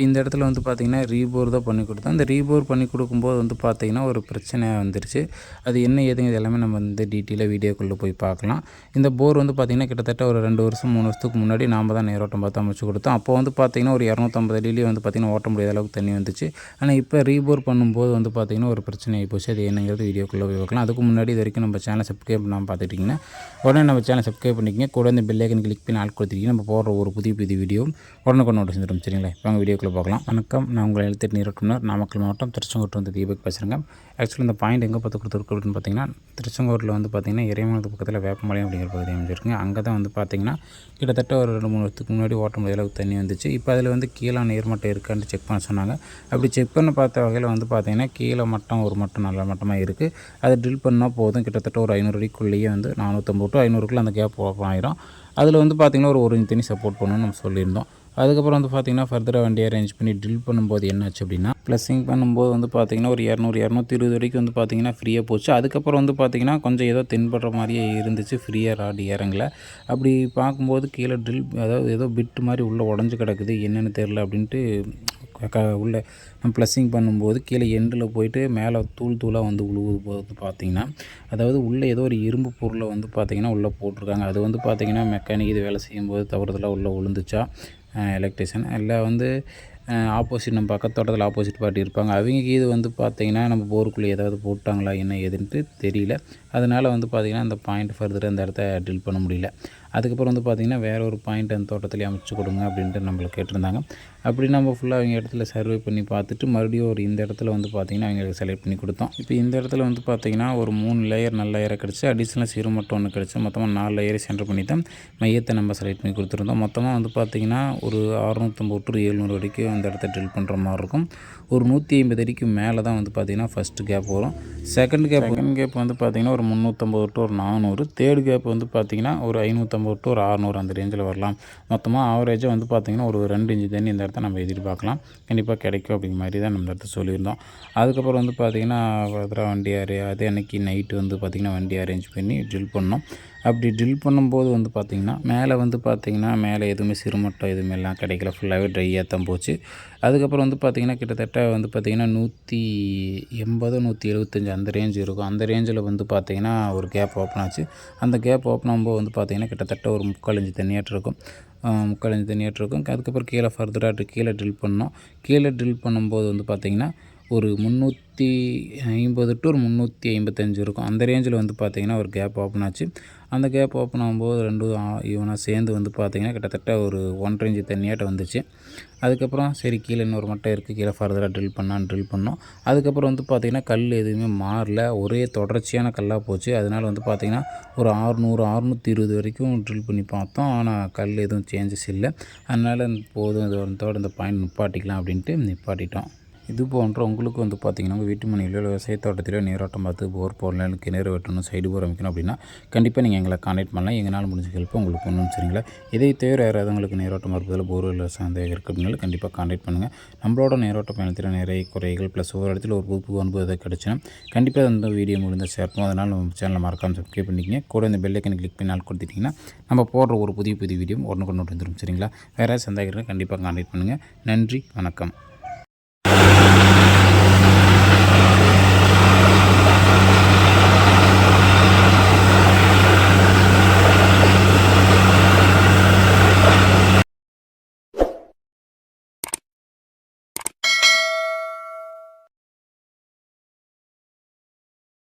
இப்போ இந்த இடத்துல வந்து பார்த்திங்கன்னா ரீபோர் தான் பண்ணி கொடுத்தோம். அந்த ரீபோர் பண்ணி கொடுக்கும்போது வந்து பார்த்திங்கன்னா ஒரு பிரச்சனை வந்துருச்சு. அது என்ன ஏதுங்க இது எல்லாமே நம்ம வந்து டீட்டெயிலாக வீடியோக்குள்ளே போய் பார்க்கலாம். இந்த போர் வந்து பார்த்திங்கன்னா கிட்டத்தட்ட ஒரு ரெண்டு வருஷம் மூணு வருஷத்துக்கு முன்னாடி நாம் தான் நேரோட்டம் பார்த்து அமைச்சு கொடுத்தோம். அப்போ வந்து பார்த்திங்கன்னா ஒரு இரநூத்தம்பது அடியிலேயே வந்து பார்த்திங்கன்னா ஓட்ட முடியாத அளவுக்கு தண்ணி வந்துச்சு. ஆனால் இப்போ ரீபோர் பண்ணும்போது வந்து பார்த்திங்கன்னா ஒரு பிரச்சனை ஆகி போச்சு. அது என்னங்கிறது வீடியோக்குள்ளே போய் பார்க்கலாம். அதுக்கு முன்னாடி இது வரைக்கும் நம்ம சேனல் சப்ஸ்கிரைப் பண்ணாமல் பார்த்துட்டிங்கன்னா உடனே நம்ம சேனல் சப்ஸ்கிரைப் பண்ணிக்கிங்க. கூட இந்த பெல்லைக்கன் கிளிக் பண்ணி ஆள் கொடுத்துருக்கீங்க நம்ம போடுற ஒரு புதிய புதிய வீடியோ உடனே கொண்டு நோட்டீஸ் தரும் சரிங்களா? இப்போ வீடியோக்குள்ளே வீடியோ பார்க்கலாம். வணக்கம். நான் உங்களை எழுத்துட்டு நீரோட்டம்னர் நாமக்கல் மாவட்டம் திருச்செங்கோட்டு வந்து தீபக் பேசுகிறேங்க ஆக்சுவலி இந்த பாயிண்ட் எங்கே பார்த்து கொடுத்துருக்கு அப்படின்னு பார்த்தீங்கன்னா திருச்செங்கோட்டில் வந்து பார்த்திங்கன்னா இறைவனத்து பக்கத்தில் வேப்பமலை அப்படிங்கிற பகுதி அமைஞ்சிருக்குங்க. அங்கே தான் வந்து பார்த்திங்கன்னா கிட்டத்தட்ட ஒரு ரெண்டு மூணு வருஷத்துக்கு முன்னாடி ஓட்ட முடியாத அளவுக்கு தண்ணி வந்துச்சு. இப்போ அதில் வந்து கீழே நீர்மட்டம் இருக்கான்னு செக் பண்ண சொன்னாங்க. அப்படி செக் பண்ண பார்த்த வகையில் வந்து பார்த்திங்கன்னா கீழே மட்டம் ஒரு மட்டம் நல்ல மட்டமாக இருக்குது அதை ட்ரில் பண்ணால் போதும். கிட்டத்தட்ட ஒரு ஐநூறு அடிக்குள்ளேயே வந்து நானூற்றம்பது டு ஐநூறுக்குள்ளே அந்த கேப் ஓப்பன் ஆயிரும். அதில் வந்து பார்த்திங்கன்னா ஒரு ஒரு இன்ச் தண்ணி சப்போர்ட் பண்ணணும்னு நம்ம சொல்லியிருந்தோம். அதுக்கப்புறம் வந்து பார்த்திங்கன்னா ஃபர்தராக வண்டி அரேஞ்ச் பண்ணி ட்ரில் பண்ணும்போது என்னாச்சு அப்படின்னா ப்ளஸிங் பண்ணும்போது வந்து பார்த்திங்கன்னா ஒரு இரநூறு இரநூத்தி இருபது வரைக்கும் வந்து பார்த்திங்கன்னா ஃப்ரீயாக போச்சு. அதுக்கப்புறம் வந்து பார்த்திங்கன்னா கொஞ்சம் ஏதோ தென்படுற மாதிரியே இருந்துச்சு ஃப்ரீயாக ராடு இறங்கல. அப்படி பார்க்கும்போது கீழே ட்ரில் அதாவது ஏதோ பிட்டு மாதிரி உள்ளே உடஞ்சி கிடக்குது என்னென்னு தெரில அப்படின்ட்டு க உள்ளே ப்ளஸ்ஸிங் பண்ணும்போது கீழே எண்டில் போயிட்டு மேலே தூள் தூளாக வந்து உழுவுது போது பார்த்திங்கன்னா அதாவது உள்ளே ஏதோ ஒரு இரும்பு பொருளை வந்து பார்த்திங்கன்னா உள்ளே போட்டிருக்காங்க. அது வந்து பார்த்திங்கன்னா மெக்கானிக் இது வேலை செய்யும்போது தவறுதலாக உள்ளே விழுந்துச்சா எலக்ட்ரிஷன் இல்லை வந்து ஆப்போசிட் நம்ம பக்கத்தோட்டத்தில் ஆப்போசிட் பார்ட்டி இருப்பாங்க. அவங்க இது வந்து பார்த்திங்கன்னா நம்ம போருக்குள்ளே ஏதாவது போட்டாங்களா என்ன ஏதுன்ட்டு தெரியல. அதனால் வந்து பார்த்திங்கன்னா அந்த பாயிண்ட் ஃபர்தர் அந்த இடத்த ட்ரில் பண்ண முடியல. அதுக்கப்புறம் வந்து பார்த்திங்கன்னா வேறு ஒரு பாயிண்ட் அந்த தோட்டத்துலேயே அமைச்சு கொடுங்க அப்படின்ட்டு நம்மளை கேட்டிருந்தாங்க. அப்படி நம்ம ஃபுல்லாக அவங்க இடத்துல சர்வே பண்ணி பார்த்துட்டு மறுபடியும் ஒரு இந்த இடத்துல வந்து பார்த்திங்கன்னா அவங்களுக்கு செலக்ட் பண்ணி கொடுத்தோம். இப்போ இந்த இடத்துல வந்து பார்த்திங்கன்னா ஒரு மூணு லேயர் நல்ல லேயரை கிடச்சி அடிஷ்னல் சிறு மட்டும் ஒன்று கிடச்சி மொத்தமாக நாலு லேயரை சென்டர் பண்ணி தான் மையத்தை நம்ம செலக்ட் பண்ணி கொடுத்துருந்தோம். மொத்தமாக வந்து பார்த்திங்கன்னா ஒரு அறுநூற்றம்பது டு எழுநூறு வரைக்கும் அந்த இடத்த ட்ரில் பண்ணுற மாதிரி இருக்கும். ஒரு நூற்றி ஐம்பது அடிக்கு மேலே தான் வந்து பார்த்திங்கன்னா ஃபஸ்ட்டு கேப் வரும். செகண்ட் கேப் செகண்ட் கேப் வந்து பார்த்திங்கன்னா ஒரு முந்நூற்றம்பது டு ஒரு நானூறு. தேர்ட் கேப் வந்து பார்த்திங்கன்னா ஒரு ஐநூற்றம்பது டு ஒரு அறநூறு அந்த ரேஞ்சில் வரலாம். மொத்தமாக ஆவரேஜாக வந்து பார்த்திங்கன்னா ஒரு ரெண்டு இன்ச்சு தண்ணி இந்த இடத்த நம்ம எதிர்பார்க்கலாம் கண்டிப்பாக கிடைக்கும் அப்படிங்கிற மாதிரி தான் நம்ம இடத்த சொல்லியிருந்தோம். அதுக்கப்புறம் வந்து பார்த்திங்கன்னா வண்டி அரே அதே அன்னைக்கு நைட்டு வந்து பார்த்திங்கன்னா வண்டி அரேஞ்ச் பண்ணி ட்ரில் பண்ணோம். அப்படி ட்ரில் பண்ணும்போது வந்து பார்த்திங்கன்னா மேலே வந்து பார்த்திங்கன்னா மேலே எதுவுமே சிறுமட்டம் எதுவுமே எல்லாம் கிடைக்கல. ஃபுல்லாகவே ட்ரையாக தான் போச்சு. அதுக்கப்புறம் வந்து பார்த்திங்கன்னா கிட்டத்தட்ட வந்து பார்த்திங்கன்னா நூற்றி எண்பது நூற்றி எழுபத்தஞ்சி அந்த ரேஞ்ச் இருக்கும். அந்த ரேஞ்சில் வந்து பார்த்திங்கன்னா ஒரு கேப் ஓப்பன் ஆச்சு. அந்த கேப் ஓப்பன் ஆகும்போது வந்து பார்த்திங்கன்னா கிட்டத்தட்ட ஒரு முக்கால் இஞ்சி தண்ணியாட்டு இருக்கும். முக்கால் இஞ்சி தண்ணியாட்டு இருக்கும். அதுக்கப்புறம் கீழே ஃபர்தராக கீழே ட்ரில் பண்ணோம். கீழே ட்ரில் பண்ணும்போது வந்து பார்த்திங்கன்னா ஒரு முந்நூற்றி ஐம்பது டு ஒரு முந்நூற்றி ஐம்பத்தஞ்சு இருக்கும். அந்த ரேஞ்சில் வந்து பார்த்திங்கன்னா ஒரு கேப் ஓப்பன் ஆச்சு. அந்த கேப் ஓப்பன் ஆகும்போது ரெண்டும் ஈவனாக சேர்ந்து வந்து பார்த்திங்கன்னா கிட்டத்தட்ட ஒரு ஒன்றரை இன்ச்சு தண்ணியாட்ட வந்துச்சு. அதுக்கப்புறம் சரி கீழே இன்னொரு மட்டை இருக்குது கீழே ஃபர்தராக ட்ரில் பண்ணான்னு ட்ரில் பண்ணோம். அதுக்கப்புறம் வந்து பார்த்திங்கன்னா கல் எதுவுமே மாறல. ஒரே தொடர்ச்சியான கல்லாக போச்சு. அதனால் வந்து பார்த்திங்கன்னா ஒரு ஆறுநூறு அறுநூற்றி இருபது வரைக்கும் ட்ரில் பண்ணி பார்த்தோம். ஆனால் கல் எதுவும் சேஞ்சஸ் இல்லை. அதனால் போதும் இதோட இந்த பாயிண்ட் நிப்பாட்டிக்கலாம் அப்படின்ட்டு நிப்பாட்டிட்டோம். இது போன்ற உங்களுக்கு வந்து பார்த்திங்கன்னா உங்கள் வீட்டு மனையிலோ விவசாய தோட்டத்திலோ நீரோட்டம் பார்த்து போர் போடலாம் கிணறு வெட்டணும் சைடு போர் அமைக்கணும் அப்படின்னா கண்டிப்பாக நீங்கள் எங்களை கான்டாக்ட் பண்ணலாம். எங்களால் முடிஞ்ச ஹெல்ப் உங்களுக்கு ஒன்றும் சரிங்களா இதை தவிர யாராவது உங்களுக்கு நீரோட்டம் இருப்பதில் போர் இல்லை சந்தேகம் இருக்குது அப்படின்னாலும் கண்டிப்பாக கான்டாக்ட் பண்ணுங்கள் நம்மளோட நீரோட்ட பயணத்தில் நிறைய குறைகள் ப்ளஸ் ஒவ்வொரு இடத்துல ஒரு புது அனுபவம் எதாவது கிடச்சினா கண்டிப்பாக அந்த வீடியோ முடிந்த சேர்ப்போம். அதனால் நம்ம சேனலை மறக்காமல் சப்ஸ்கிரைப் பண்ணிக்கிங்க. கூட இந்த பெல்லைக்கன் கிளிக் பண்ணி நாள் கொடுத்துட்டிங்கன்னா நம்ம போடுற ஒரு புதிய புதிய வீடியோ உடனே கொண்டு வந்துடும் சரிங்களா? வேறு சந்தேகம் கண்டிப்பாக கான்டாக்ட் பண்ணுங்கள் நன்றி வணக்கம்.